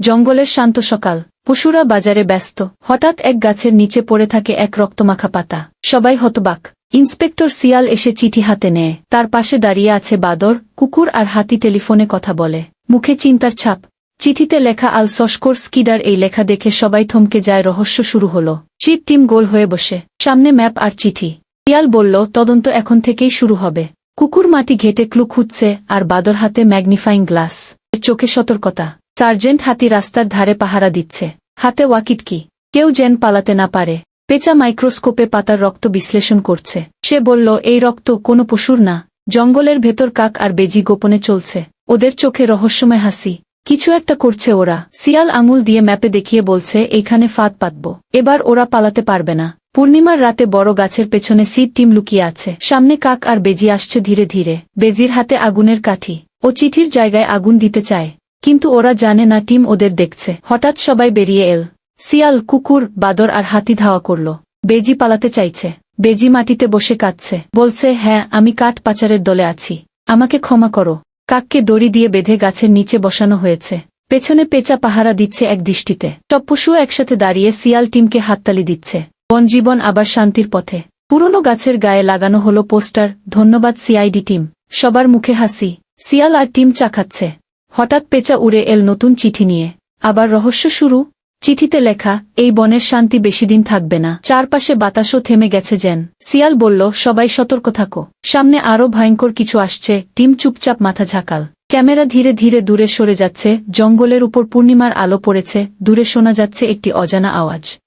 জঙ্গলের শান্ত সকাল। পশুরা বাজারে ব্যস্ত। হঠাৎ এক গাছের নিচে পড়ে থাকে এক রক্তমাখা পাতা। সবাই হতবাক। ইন্সপেক্টর সিয়াল এসে চিঠি হাতে নেয়। তার পাশে দাঁড়িয়ে আছে বাদর, কুকুর আর হাতি টেলিফোনে কথা বলে। মুখে চিন্তার ছাপ। চিঠিতে লেখা, আল সস্কোর স্কিডার এই লেখা দেখে সবাই থমকে যায়। রহস্য শুরু হলো। চিপ টিম গোল হয়ে বসে। সামনে ম্যাপ আর চিঠি। সিয়াল বলল, তদন্ত এখন থেকেই শুরু হবে। কুকুর মাটি ঘেটে ক্লু খুঁজছে আর বাদর হাতে ম্যাগনিফাইং গ্লাস। চোখে সতর্কতা। সার্জেন্ট হাতি রাস্তার ধারে পাহারা দিচ্ছে। হাতে ওয়াকিট কি? কেউ যেন পালাতে না পারে। পেঁচা মাইক্রোস্কোপে পাতার রক্ত বিশ্লেষণ করছে। সে বলল, এই রক্ত কোনো পশুর না। জঙ্গলের ভেতর কাক আর বেজি গোপনে চলছে। ওদের চোখে রহস্যময় হাসি। কিছু একটা করছে ওরা। সিয়াল আঙুল দিয়ে ম্যাপে দেখিয়ে বলছে এইখানে ফাঁদ পাতব। এবার ওরা পালাতে পারবে না। পূর্ণিমার রাতে বড় গাছের পেছনে সিড টিম লুকিয়ে আছে। সামনে কাক আর বেজি আসছে ধীরে ধীরে। বেজির হাতে আগুনের কাঠি। ও চিঠির জায়গায় আগুন দিতে চায়। কিন্তু ওরা জানে না টিম ওদের দেখছে। হঠাৎ সবাই বেরিয়ে এল। সিয়াল কুকুর, বাদর আর হাতি ধাওয়া করল। বেজি পালাতে চাইছে। বেজি মাটিতে বসে কাঁদছে। বলছে হ্যাঁ আমি কাঠ পাচারের দলে আছি। আমাকে ক্ষমা করো। কাককে দড়ি দিয়ে বেঁধে গাছের নিচে বসানো হয়েছে। পেছনে পেঁচা পাহারা দিচ্ছে এক দৃষ্টিতে। পশু একসাথে দাঁড়িয়ে সিয়াল টিমকে হাততালি দিচ্ছে। বনজীবন আবার শান্তির পথে। পুরনো গাছের গায়ে লাগানো হলো পোস্টার, ধন্যবাদ সিআইডি টিম। সবার মুখে হাসি। সিয়াল আর টিম চাখাচ্ছে হঠাৎ পেঁচা উড়ে এল নতুন চিঠি নিয়ে। আবার রহস্য শুরু? চিঠিতে লেখা, এই বনের শান্তি বেশিদিন থাকবে না। চারপাশে বাতাসও থেমে গেছে যেন। সিয়াল বলল, সবাই সতর্ক থাকো। সামনে আরও ভয়ঙ্কর কিছু আসছে। টিম চুপচাপ মাথা ঝাঁকাল। ক্যামেরা ধীরে ধীরে দূরে সরে যাচ্ছে। জঙ্গলের উপর পূর্ণিমার আলো পড়েছে। দূরে শোনা যাচ্ছে একটি অজানা আওয়াজ।